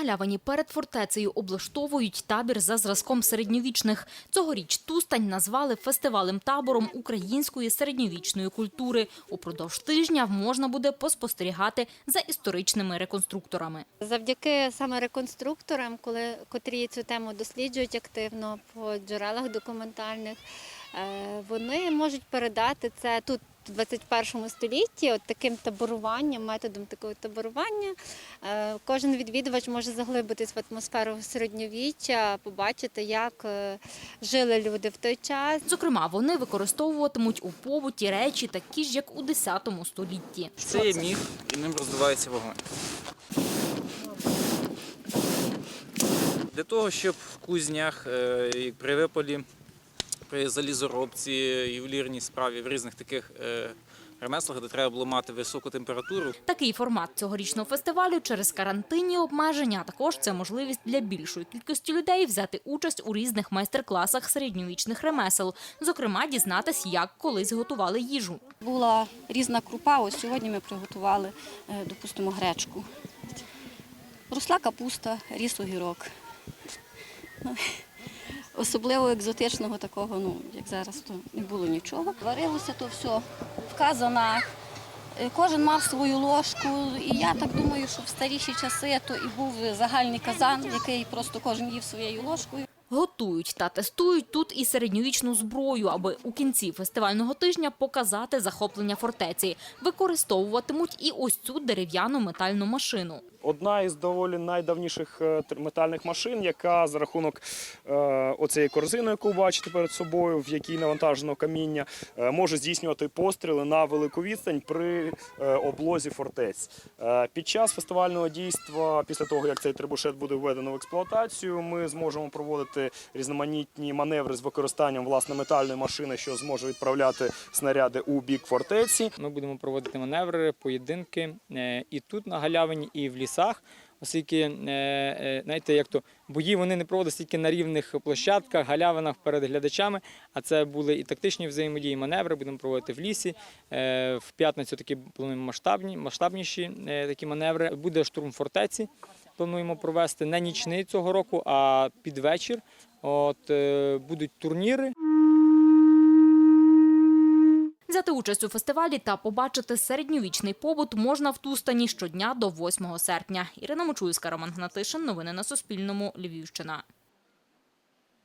галявині перед фортецею облаштовують табір за зразком середньовічних. Цьогоріч Тустань назвали фестивалем-табором української середньовічної культури. Упродовж тижня можна буде поспостерігати за історичними реконструкторами. Завдяки саме реконструкторам, коли котрі цю тему досліджують активно по джерелах документальних, е, вони можуть передати це тут. В 21 столітті, от таким таборуванням, методом такого таборування, е, кожен відвідувач може заглибитись в атмосферу середньовіччя, побачити, як е, жили люди в той час, Зокрема, вони використовуватимуть у побуті речі такі ж, як у 10 столітті. Це є міг, і ним роздувається вогонь. Для того, щоб в кузнях е, і при випалі, при залізоробці, ювелірній справі, в різних таких е, ремеслах, де треба було мати високу температуру, Такий формат цьогорічного фестивалю через карантинні обмеження, а також це можливість для більшої кількості людей взяти участь у різних майстер-класах середньовічних ремесел. Зокрема, дізнатись, як колись готували їжу. Була різна крупа, ось сьогодні ми приготували, е, допустимо, гречку. Росла капуста, ріс огірок. Особливо екзотичного такого, ну, як зараз, то не було нічого. Варилося то все в кожен мав свою ложку. І я так думаю, що в старіші часи то і був загальний казан, який просто кожен їв своєю ложкою. Готують та тестують тут і середньовічну зброю, аби у кінці фестивального тижня показати захоплення фортеці. Використовуватимуть і ось цю дерев'яну метальну машину. Одна із доволі найдавніших е, метальних машин, яка за рахунок е, оцієї корзини, яку бачите перед собою, в якій навантажено каміння, е, може здійснювати постріли на велику відстань при облозі фортець. Під час фестивального дійства, після того як цей трибушет буде введено в експлуатацію, ми зможемо проводити різноманітні маневри з використанням власне метальної машини, що зможе відправляти снаряди у бік фортеці. Ми будемо проводити маневри, поєдинки і тут на галявині, і в лісах. Оскільки, е, е, знаєте, як то бої вони не проводяться тільки на рівних площадках, галявинах перед глядачами, а це були і тактичні взаємодії, і маневри будемо проводити в лісі. Е, В п'ятницю такі плануємо масштабні, масштабніші такі маневри. Буде штурм фортеці. Плануємо провести не нічний цього року, а під вечір. От будуть турніри. Взяти участь у фестивалі та побачити середньовічний побут можна в Тустані щодня до 8 серпня. Ірина Мочуйська, Роман Гнатишин. Новини на Суспільному. Львівщина.